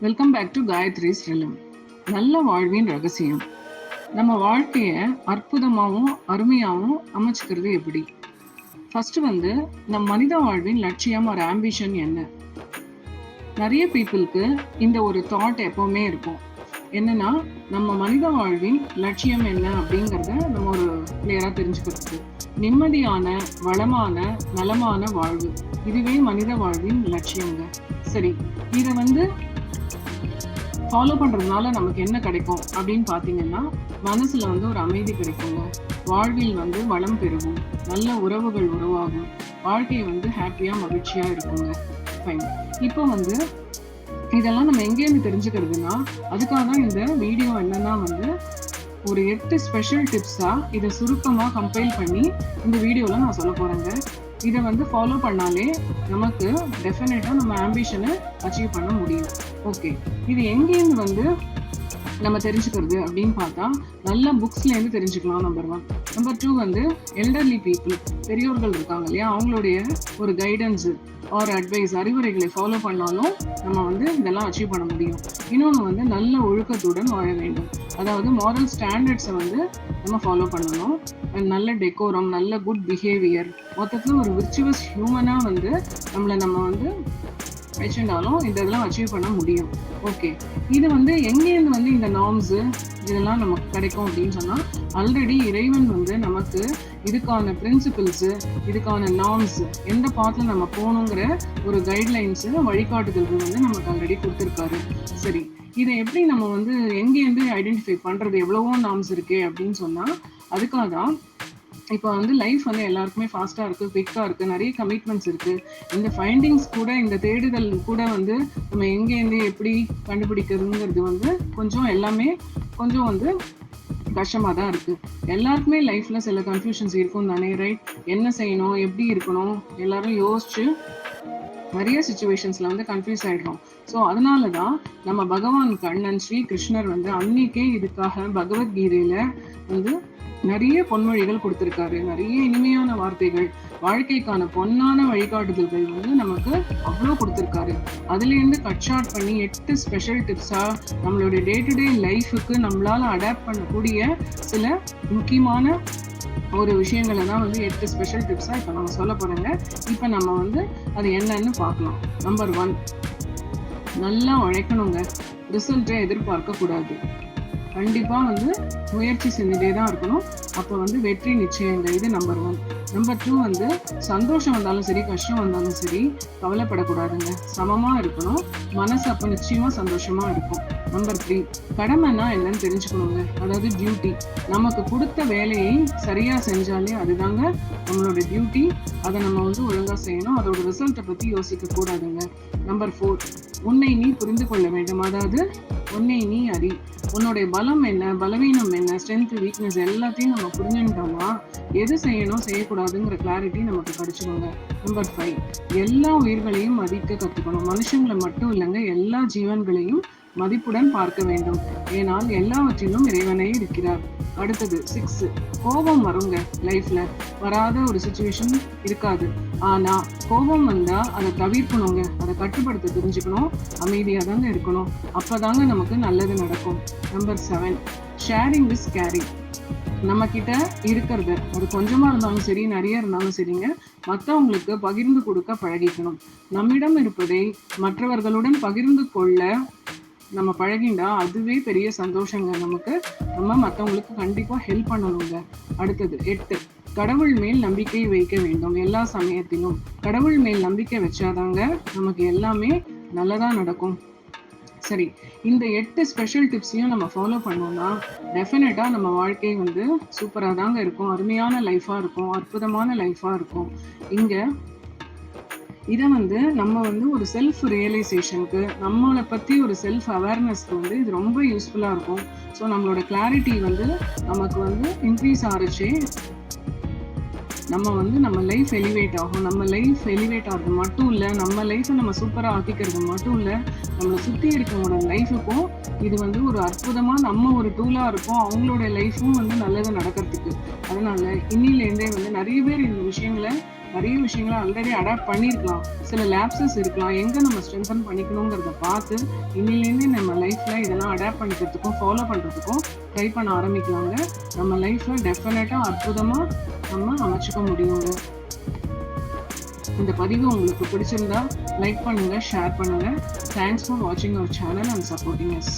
Welcome back to Gayathri's realm நல்ல வாழ்வின் ரகசியம். நம்ம வாழ்க்கையை அற்புதமாகவும் அருமையாகவும் அமைச்சுக்கிறது எப்படி? ஃபர்ஸ்ட் வந்து நம் மனித வாழ்வின் லட்சியம் ஒரு ஆம்பிஷன் என்ன? நிறைய பீப்புளுக்கு இந்த ஒரு தாட் எப்பவுமே இருக்கும். என்னன்னா நம்ம மனித வாழ்வின் லட்சியம் என்ன அப்படிங்கிறத நம்ம ஒரு கிளியராக தெரிஞ்சுக்கிறதுக்கு. நிம்மதியான வளமான நலமான வாழ்வு. இதுவே மனித வாழ்வின் லட்சியங்க. சரி இதை வந்து ஃபாலோ பண்றதுனால நமக்கு என்ன கிடைக்கும் அப்படின்னு பாத்தீங்கன்னா மனசுல வந்து ஒரு அமைதி கிடைக்குங்க. வாழ்வில் வந்து வளம் பெருகும். நல்ல உறவுகள் உருவாகும். வாழ்க்கை வந்து ஹாப்பியா மகிழ்ச்சியா இருக்குங்க. ஃபைன் இப்போ வந்து இதெல்லாம் நம்ம எங்கேருந்து தெரிஞ்சுக்கிறதுனா அதுக்காக தான் இந்த வீடியோ என்னன்னா வந்து ஒரு எட்டு ஸ்பெஷல் டிப்ஸா இதை சுருக்கமாக கம்பைல் பண்ணி இந்த வீடியோவில் நான் சொல்ல போறேங்க. இதை வந்து ஃபாலோ பண்ணாலே நமக்கு டெஃபினட்டா நம்ம ஆம்பிஷனை அச்சீவ் பண்ண முடியும். ஓகே இது எங்கேருந்து வந்து நம்ம தெரிஞ்சுக்கிறது அப்படின்னு பார்த்தா நல்ல புக்ஸ்ல இருந்து தெரிஞ்சுக்கலாம் நம்பர் ஒன் நம்பர் டூ வந்து எல்டர்லி பீப்புள் பெரியோர்கள் இருக்காங்க இல்லையா? அவங்களுடைய ஒரு கைடன்ஸு ஆர் அட்வைஸ் அறிவுரைகளை ஃபாலோ பண்ணாலும் நம்ம வந்து இதெல்லாம் அச்சீவ் பண்ண முடியும். இன்னொன்று வந்து நல்ல ஒழுக்கத்துடன் வாழ வேண்டும். அதாவது மாரல் ஸ்டாண்டர்ட்ஸை வந்து நம்ம ஃபாலோ பண்ணணும். நல்ல டெக்கோரம் நல்ல குட் பிஹேவியர் மொத்தத்தில் ஒரு விர்ச்சுவஸ் ஹியூமனாக வந்து நம்மளை நம்ம வந்து வச்சிருந்தாலும் இந்த இதெல்லாம் அச்சீவ் பண்ண முடியும். ஓகே இது வந்து எங்கேருந்து வந்து இந்த நார்ம்ஸு இதெல்லாம் நமக்கு கிடைக்கும் அப்படின்னு சொன்னால் ஆல்ரெடி இறைவன் வந்து நமக்கு இதுக்கான பிரின்சிபிள்ஸு இதுக்கான நார்ம்ஸ் எந்த பாத்தில் நம்ம போகணுங்கிற ஒரு கைட்லைன்ஸு வழிகாட்டுதல்கள் வந்து நமக்கு ஆல்ரெடி கொடுத்துருக்காரு. சரி. இதை எப்படி நம்ம வந்து எங்கேருந்து ஐடென்டிஃபை பண்ணுறது எவ்வளவோ நார்ம்ஸ் இருக்குது அப்படின்னு சொன்னால் அதுக்காக தான் இப்போ வந்து லைஃப் வந்து எல்லாருக்குமே ஃபாஸ்ட்டாக இருக்குது குவிக்காக இருக்குது நிறைய கமிட்மெண்ட்ஸ் இருக்குது இந்த ஃபைண்டிங்ஸ் கூட இந்த தேடுதல் கூட வந்து நம்ம எங்கேருந்து எப்படி கண்டுபிடிக்கிறதுங்கிறது வந்து கொஞ்சம் எல்லாமே கொஞ்சம் வந்து கஷ்டமாக தான் இருக்குது எல்லாருக்குமே லைஃப்பில் சில கன்ஃபியூஷன்ஸ் இருக்கும் தானே ரைட் என்ன செய்யணும் எப்படி இருக்கணும் எல்லாரும் யோசிச்சு நிறைய சுச்சுவேஷன்ஸில் வந்து கன்ஃபியூஸ் ஆயிடுறோம். ஸோ அதனால தான் நம்ம பகவான் கண்ணன் ஸ்ரீ கிருஷ்ணர் வந்து அன்னைக்கே இதுக்காக பகவத்கீதையில் வந்து நிறைய பொன்மொழிகள் கொடுத்துருக்காரு. நிறைய இனிமையான வார்த்தைகள் வாழ்க்கைக்கான பொன்னான வழிகாட்டுதல்கள் வந்து நமக்கு அவ்வளோ கொடுத்துருக்காரு. அதுலேருந்து கட் ஷார்ட் பண்ணி எட்டு ஸ்பெஷல் டிப்ஸாக நம்மளுடைய டே டு டே லைஃபுக்கு நம்மளால் அடாப்ட் பண்ணக்கூடிய சில முக்கியமான ஒரு விஷயங்களை தான் வந்து எட்டு ஸ்பெஷல் டிப்ஸாக இப்போ நம்ம சொல்ல போகிறோங்க இப்போ நம்ம வந்து அது என்னன்னு பார்க்கலாம். நம்பர் ஒன் நல்லா உழைக்கணுங்க. ரிசல்ட்டை எதிர்பார்க்கக்கூடாது. கண்டிப்பாக வந்து முயற்சி செஞ்சுட்டே தான் இருக்கணும். அப்போ வந்து வெற்றி நிச்சயங்க இது நம்பர் ஒன் நம்பர் டூ வந்து சந்தோஷம் வந்தாலும் சரி கஷ்டம் வந்தாலும் சரி கவலைப்படக்கூடாதுங்க. சமமாக இருக்கணும். மனசு அப்போ நிச்சயமாக சந்தோஷமாக இருக்கும். நம்பர் த்ரீ கடமைன்னா என்னன்னு தெரிஞ்சுக்கணுங்க. அதாவது டியூட்டி நமக்கு கொடுத்த வேலையை சரியா செஞ்சாலே அதுதாங்க நம்மளோட டியூட்டி அதை நம்ம வந்து ஒழுங்கா செய்யணும். அதோட ரிசல்ட்டை பத்தி யோசிக்க கூடாதுங்க நம்பர் ஃபோர் உன்னை நீ புரிந்து கொள்ள வேண்டும். அதாவது உன்னை நீ அறி. உன்னுடைய பலம் என்ன? பலவீனம் என்ன? ஸ்ட்ரென்த் வீக்னஸ் எல்லாத்தையும் நம்ம புரிஞ்சுக்கிட்டோம்னா எது செய்யணும் செய்யக்கூடாதுங்கிற கிளாரிட்டி நமக்கு கிடைச்சிடுங்க. நம்பர் ஃபைவ் எல்லா உயிர்களையும் மதிக்க கற்றுக்கணும் மனுஷங்களை மட்டும் இல்லைங்க எல்லா ஜீவன்களையும் மதிப்புடன் பார்க்க வேண்டும். ஏனால் எல்லாவற்றிலும் இறைவனே இருக்கிறார். அடுத்தது சிக்ஸ் கோபம் வருங்க லைஃப்ல வராத ஒரு சுச்சுவேஷன் இருக்காது. ஆனா கோபம் வந்தா அதை தவிர்க்கணுங்க. அதை கட்டுப்படுத்த தெரிஞ்சுக்கணும். அமைதியா தாங்க இருக்கணும். அப்பதாங்க நமக்கு நல்லது நடக்கும். Number seven sharing is caring நம்ம கிட்ட இருக்கிறது. அது கொஞ்சமா இருந்தாலும் சரி நிறைய இருந்தாலும் சரிங்க. மற்றவங்களுக்கு பகிர்ந்து கொடுக்க பழகிக்கணும். நம்மிடம் இருப்பதை மற்றவர்களுடன் பகிர்ந்து கொள்ள நம்ம பழகிண்டா அதுவே பெரிய சந்தோஷங்க நமக்கு. நம்ம மற்றவங்களுக்கு கண்டிப்பாக ஹெல்ப் பண்ணணுங்க. அடுத்தது எட்டு கடவுள் மேல் நம்பிக்கை வைக்க வேண்டும் எல்லா சமயத்திலும். கடவுள் மேல் நம்பிக்கை வச்சாதாங்க நமக்கு எல்லாமே நல்லதா நடக்கும். சரி இந்த எட்டு ஸ்பெஷல் டிப்ஸையும் நம்ம ஃபாலோ பண்ணோம்னா டெஃபினட்டாக நம்ம வாழ்க்கை வந்து சூப்பராக தாங்க இருக்கும். அருமையான லைஃபாக இருக்கும். அற்புதமான லைஃபாக இருக்கும். இங்கே இதை வந்து நம்ம வந்து ஒரு செல்ஃப் ரியலைசேஷனுக்கு நம்மளை பற்றி ஒரு செல்ஃப் அவேர்னஸ்க்கு வந்து இது ரொம்ப யூஸ்ஃபுல்லாக இருக்கும். ஸோ நம்மளோட கிளாரிட்டி வந்து நமக்கு வந்து இன்க்ரீஸ் ஆகிருச்சு நம்ம வந்து நம்ம லைஃப் எலிவேட் ஆகும். நம்ம லைஃப் எலிவேட் ஆகிறது மட்டும் இல்லை நம்ம லைஃப்பை நம்ம சூப்பராக ஆக்கிக்கிறது மட்டும் இல்லை நம்மளை சுற்றி இருக்கவங்களோட லைஃபுக்கும் இது வந்து ஒரு அற்புதமாக நம்ம ஒரு டூலாக இருக்கும். அவங்களோட லைஃப்பும் வந்து நல்லது நடக்கிறதுக்கு. அதனால இன்னிலேருந்தே வந்து நிறைய பேர் இந்த விஷயங்களை நிறைய விஷயங்களை ஆல்ரெடி அடாப்ட் பண்ணியிருக்கலாம் சில லேப்சஸ் இருக்கலாம். எங்கே நம்ம ஸ்ட்ரென்தன் பண்ணிக்கணுங்கிறத பார்த்து இன்னிலேருந்து நம்ம லைஃப்பில் இதெல்லாம் அடாப்ட் பண்ணிக்கிறதுக்கும் ஃபாலோ பண்ணுறதுக்கும் ட்ரை பண்ண ஆரம்பிக்கலாங்க. நம்ம லைஃப்பில் டெஃபினட்டாக அற்புதமாக நம்ம அமைச்சிக்க முடியும். இந்த பதிவு உங்களுக்கு பிடிச்சிருந்தா லைக் பண்ணுங்க ஷேர் பண்ணுங்க. தேங்க்ஸ் ஃபார் வாட்சிங் our channel and supporting S